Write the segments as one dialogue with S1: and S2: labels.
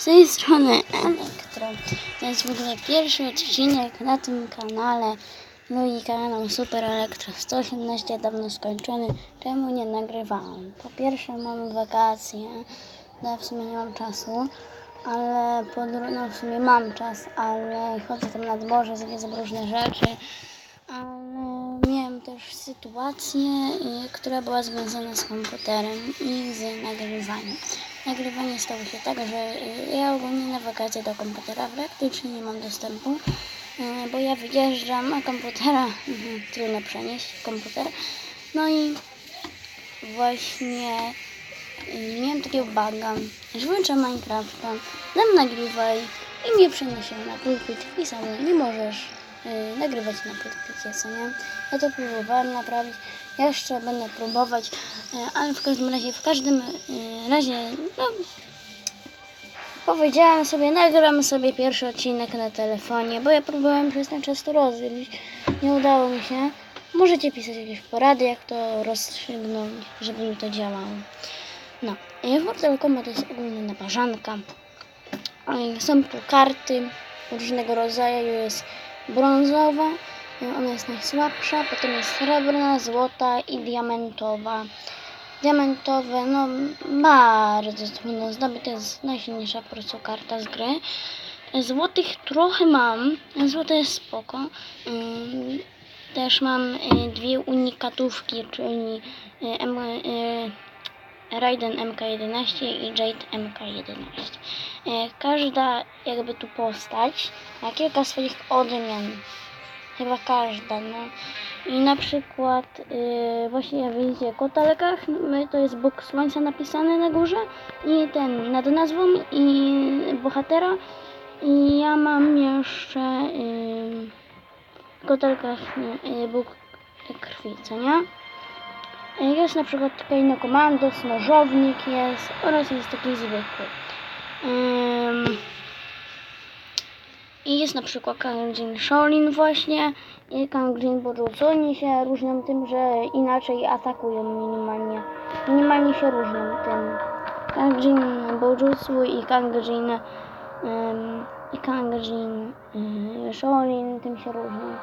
S1: Z tej strony Elektro. To jest w ogóle pierwszy odcinek na tym kanale. Mój kanał Super Elektro 118 dawno skończony. Czemu nie nagrywałam? Po pierwsze mam wakacje, no w sumie nie mam czasu, ale po drugie, no w sumie mam czas, ale chodzę tam na dworze, zwiedzam różne rzeczy. Ale miałem też sytuację, y, która była związana z komputerem i z nagrywaniem. Nagrywanie stało się tak, że y, ja ogólnie na wakacje do komputera praktycznie nie mam dostępu, y, bo ja wyjeżdżam, a komputera mhm, trudno przenieść komputer. No i właśnie y, miałem takiego buga, że włączam Minecrafta, dam nagrywaj i mnie przeniesie na pulpit i samo nie możesz y, nagrywać na pulpicie, co nie? Ja to próbowałem naprawić, jeszcze będę próbować, y, ale w każdym razie, w każdym y, razie, no, powiedziałam sobie, nagram sobie pierwszy odcinek na telefonie, bo ja próbowałem przez ten czas to rozrobić, nie udało mi się. Możecie pisać jakieś porady, jak to rozstrzygnąć, żeby mi to działało. No, w Mortal Kombat to jest ogólnie naparzanka. Oj, Są tu karty różnego rodzaju, jest brązowa, y, ona jest najsłabsza, potem jest srebrna, złota i diamentowa. Diamentowe, no bardzo trudno zdobyć, to jest najsilniejsza po prostu karta z gry. Złotych trochę mam, złote jest spoko. Ym, Też mam y, dwie unikatówki, czyli y, y, Raiden MK11 i Jade MK11. E, Każda jakby tu postać ma kilka swoich odmian. Chyba każda, no. I na przykład yy, właśnie jak widzicie kotalkach, my, to jest bóg słońca napisany na górze i ten nad nazwą i bohatera. I ja mam jeszcze yy, w kotalkach yy, bóg krwi, co nie? Jest na przykład Kaino Komandos, nożownik jest oraz jest taki zwykły. Ym, I jest na przykład Kangjin Shaolin właśnie i Kangjin Bojutsu. Oni się różnią tym, że inaczej atakują minimalnie. Minimalnie się różnią tym. Kangjin Bojutsu i Kangjin ym, i Kangjin yy, Shaolin tym się różnią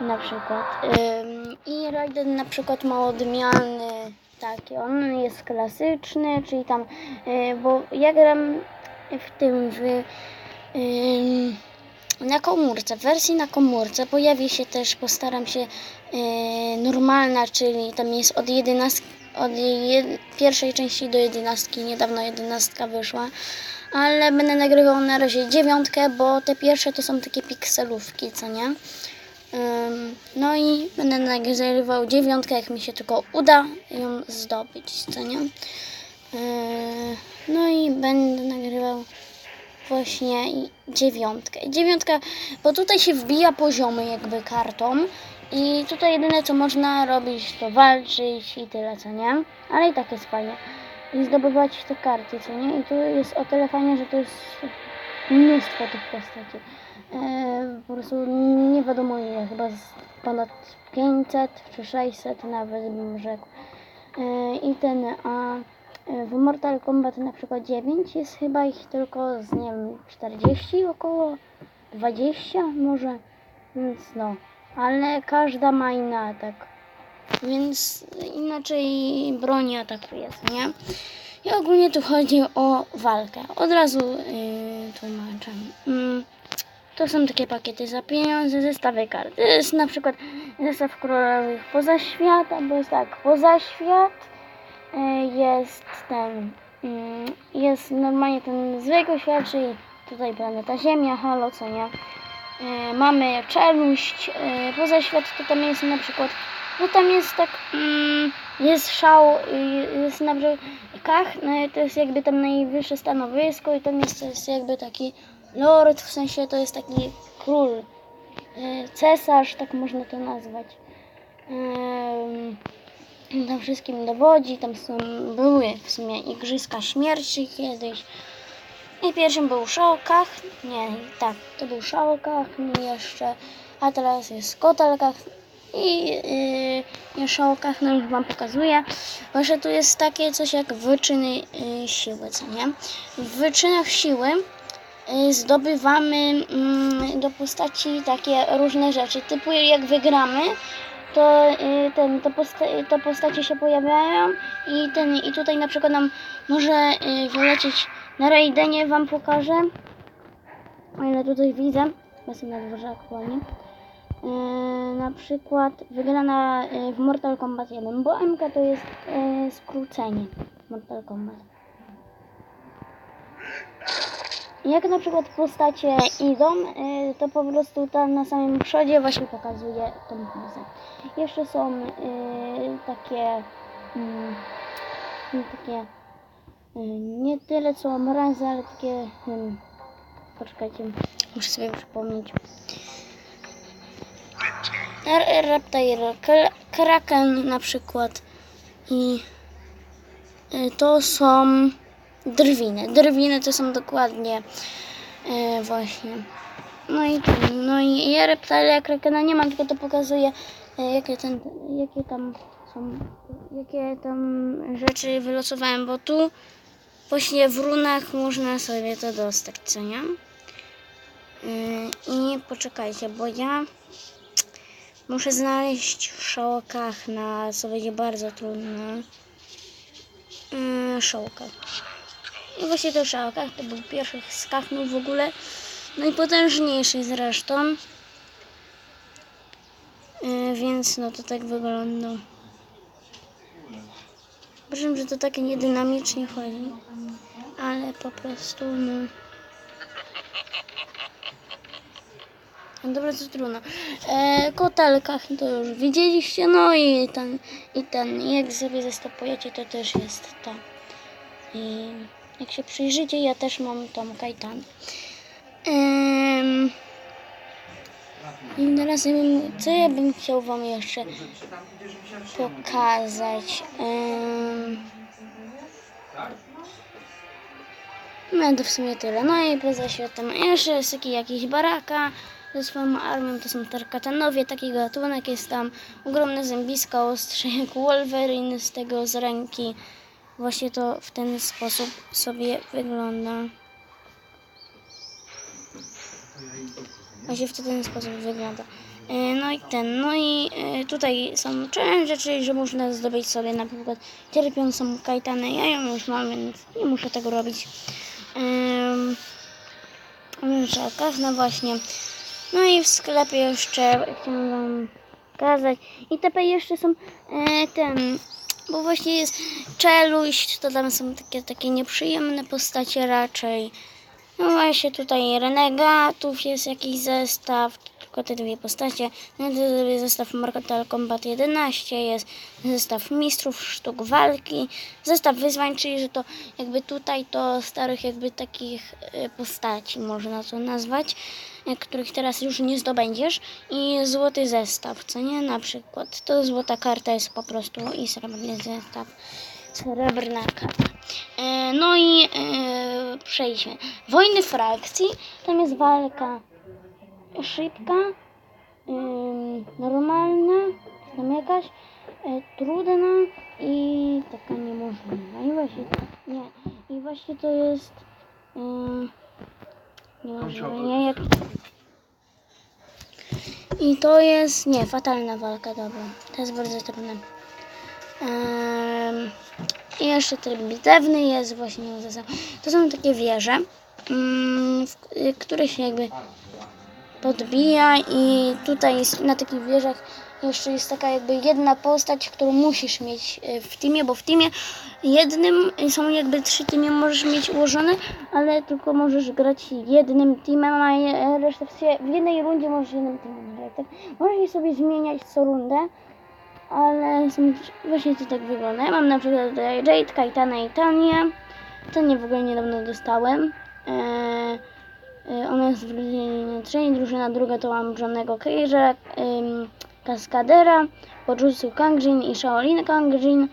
S1: na przykład. Ym, I Raiden na przykład ma odmiany takie. On jest klasyczny, czyli tam, y, bo ja gram w tym w ym, na komórce, w wersji na komórce pojawi się też, postaram się y, normalna, czyli tam jest od 11, od pierwszej części do jedenastki, niedawno jedenastka wyszła, ale będę nagrywał na razie dziewiątkę, bo te pierwsze to są takie pikselówki, co nie? No i będę nagrywał dziewiątkę, jak mi się tylko uda ją zdobyć, co nie? No i będę nagrywał właśnie dziewiątkę. Dziewiątka, bo tutaj się wbija poziomy jakby kartą i tutaj jedyne co można robić to walczyć i tyle, co nie? Ale i tak jest fajnie. I zdobywać te karty, co nie? I tu jest o tyle fajnie, że to jest mnóstwo tych postaci. E, po prostu nie wiadomo ile, chyba ponad 500 czy 600 nawet bym rzekł. E, I ten, a e, w Mortal Kombat na przykład 9 jest chyba ich tylko z, nie wiem, 40 około, 20 może, więc no. Ale każda ma inny atak, więc inaczej broni atakuje, nie? I ogólnie tu chodzi o walkę. Od razu yy, Mm, to są takie pakiety za pieniądze, zestawy kart. Jest na przykład zestaw królowych poza świat, albo jest tak, poza świat yy, jest ten, yy, jest normalnie ten zwykły świat, czyli tutaj planeta Ziemia, halo, co nie? Yy, mamy czeluść, yy, poza świat to tam jest na przykład, no tam jest tak, mm, jest szał, jest na przykład Kach, no, to jest jakby tam najwyższe stanowisko i tam jest, jest jakby taki lord, w sensie to jest taki król, y, cesarz, tak można to nazwać. Tam wszystkim dowodzi, tam są, były w sumie igrzyska śmierci kiedyś. I pierwszym był Szałkach, nie, tak, to był Szałkach jeszcze, a teraz jest Kotalkach i, yy, szołkach, no już wam pokazuję. Właśnie tu jest takie coś jak wyczyny y, siły, co nie? W wyczynach siły y, zdobywamy mm, do postaci takie różne rzeczy, typu jak wygramy, to, y, ten, to, posta to postacie się pojawiają i, ten, i tutaj na przykład nam może y, wylecieć na Raidenie, wam pokażę, o ile tutaj widzę, jestem na dworze aktualnie. Yy, na przykład wygrana yy, w Mortal Kombat 1, bo MK to jest yy, skrócenie Mortal Kombat. Jak na przykład postacie idą, to po prostu tam na samym przodzie właśnie pokazuje tą pozę. Jeszcze są takie, yy, takie nie tyle co obrazy, ale takie, yy, poczekajcie, muszę sobie przypomnieć. Reptile, Kra- Kraken na przykład i y, to są drwiny. Drwiny to są dokładnie y, właśnie. No i no i ja Reptile Krakena nie mam, tylko to pokazuje y, jakie, ten, jakie tam są, jakie tam rzeczy wylosowałem, bo tu właśnie w runach można sobie to dostać, co nie? I poczekajcie, bo ja Muszę znaleźć w szołkach na, co będzie bardzo trudne, yy, szołkach. I właśnie to w szołkach to był pierwszy z kachnów w ogóle, najpotężniejszy zresztą. Yy, więc no to tak wygląda. Proszę, że to tak niedynamicznie chodzi, ale po prostu no... Dobra, to trudno. E, kotelkach to już widzieliście, no i ten, i ten, jak sobie zastopujecie, to też jest to. I jak się przyjrzycie, ja też mam tą kajtan. Ehm, I teraz co ja bym chciał wam jeszcze pokazać. Ehm, no to w sumie tyle. No i poza światem jeszcze jest jakiś baraka ze swoją armią. To są tarkatanowie, taki gatunek. Jest tam ogromne zębiska ostrze jak Wolverine z tego z ręki. Właśnie to w ten sposób sobie wygląda. Właśnie w ten sposób wygląda. E, No i ten, no i e, tutaj są challenge, czyli że można zdobyć sobie na przykład cierpiącą kajtanę. Ja ją już mam, więc nie muszę tego robić. Um, no właśnie. No i w sklepie jeszcze chciałam wam pokazać. I te jeszcze są e, ten, bo właśnie jest czeluść, to tam są takie, takie nieprzyjemne postacie raczej. No właśnie tutaj renegatów jest jakiś zestaw, tylko te dwie postacie. No to jest zestaw Mortal Kombat 11, jest zestaw mistrzów sztuk walki, zestaw wyzwań, czyli że to jakby tutaj to starych jakby takich e, postaci można to nazwać, e, których teraz już nie zdobędziesz i złoty zestaw, co nie? Na przykład to złota karta jest po prostu i srebrny zestaw. Srebrna karta. E, no i e, przejdźmy. Wojny frakcji. Tam jest walka szybka, normalna, tam jakaś e, trudna i taka niemożliwa. I właśnie nie. I właśnie to jest ym, niemożliwe, nie jak i to jest, nie, fatalna walka, dobra. To jest bardzo trudne. I jeszcze tryb bitewny jest właśnie. To są takie wieże, mm, w które się jakby podbija i tutaj jest na takich wieżach jeszcze jest taka jakby jedna postać, którą musisz mieć y, w teamie, bo w teamie jednym są jakby trzy teamy możesz mieć ułożone, ale tylko możesz grać jednym teamem, a resztę w, jednej rundzie możesz jednym teamem grać. Tak? Możesz je sobie zmieniać co rundę, ale właśnie to tak wygląda. Ja mam na przykład Jade, Kaitana i Tanię. Tanię w ogóle niedawno dostałem. Eee, e, ona jest w drużynie drużyna druga to mam Johnego Cage'a, Kaskadera, Pojutsu Kangjin i Shaolin Kangjin.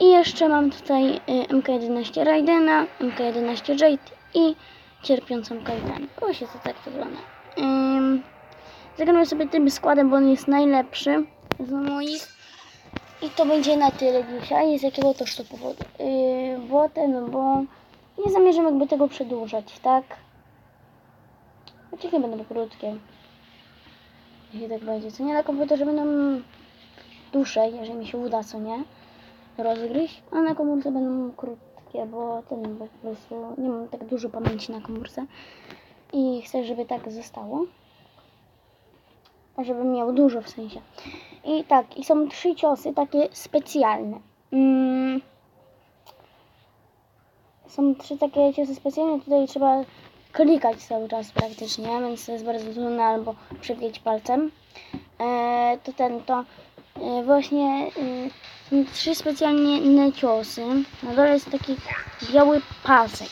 S1: I jeszcze mam tutaj y, MK11 Raidena, MK11 Jade i cierpiącą Kaitanę. Właśnie to tak wygląda. Zagramy sobie tym składem, bo on jest najlepszy z moich. I to będzie na tyle dzisiaj. Z jakiego też to powodu? Yy, bo ten, bo nie zamierzam jakby tego przedłużać, tak? Odcinki będą krótkie. Jeśli tak będzie. Co nie na komputerze będą dłuższe, jeżeli mi się uda, co nie? Rozgryźć, a na komórce będą krótkie, bo ten, po prostu nie mam tak dużo pamięci na komórce. I chcę, żeby tak zostało. Żebym miał dużo w sensie. I tak, i są trzy ciosy takie specjalne. Mm. Są trzy takie ciosy specjalne, tutaj trzeba klikać cały czas praktycznie, więc to jest bardzo trudne albo przebić palcem. E, to ten, to e, właśnie e, są trzy specjalne ciosy. Na dole jest taki biały pasek.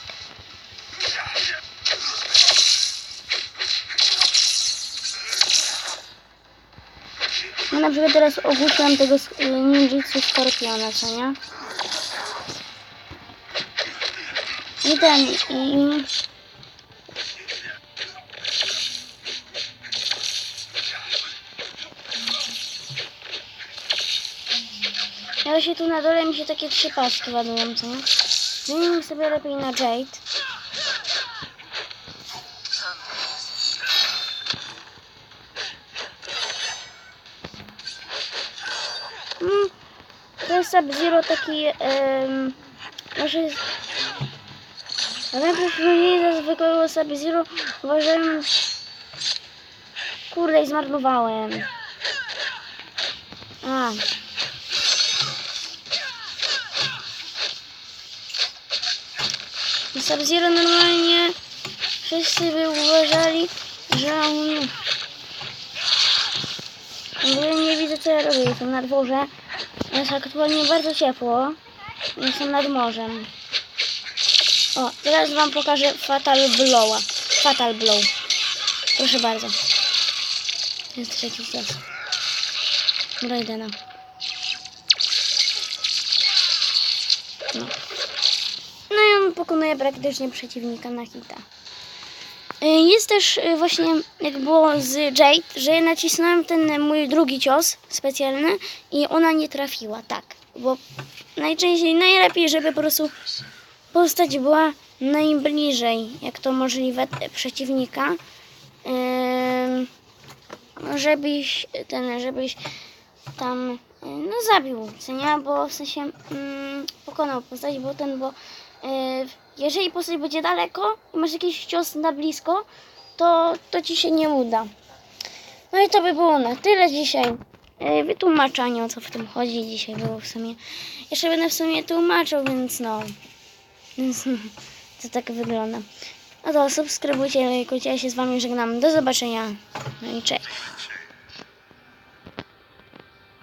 S1: Ja na przykład teraz ogłuszyłam tego y, ninjitsu skorpiona, co nie? I ten, i... Ja się tu na dole mi się takie trzy paski ładują, co nie? Zmienimy sobie lepiej na Jade. Mm, to jest Sub-Zero taki, um, może jest... A najpierw mniej za zwykłego Sub-Zero uważałem... Kurde, i zmarnowałem. A. Sub-Zero normalnie wszyscy by uważali, że on... Nie widzę co ja robię, jestem na dworze. Jest aktualnie bardzo ciepło. Jestem nad morzem. O, teraz wam pokażę Fatal Blowa. Fatal Blow. Proszę bardzo. Jest trzeci cios. Raidena. No. No i on pokonuje praktycznie przeciwnika na hita. Y, Jest też y, właśnie, jak było z Jade, że nacisnąłem ten mój drugi cios specjalny i ona nie trafiła, tak. Bo najczęściej, najlepiej, żeby po prostu postać była najbliżej, jak to możliwe, przeciwnika. Żebyś ten, żebyś tam y, no zabił, co nie? Bo w sensie mm, pokonał postać, bo ten, bo jeżeli postać będzie daleko i masz jakiś cios na blisko, to, to ci się nie uda. No i to by było na tyle dzisiaj. Y, Wytłumaczenie o co w tym chodzi dzisiaj było w sumie. Jeszcze będę w sumie tłumaczył, więc no. Więc to tak wygląda. No to subskrybujcie, lajkujcie, ja się z wami żegnam. Do zobaczenia. No i cześć.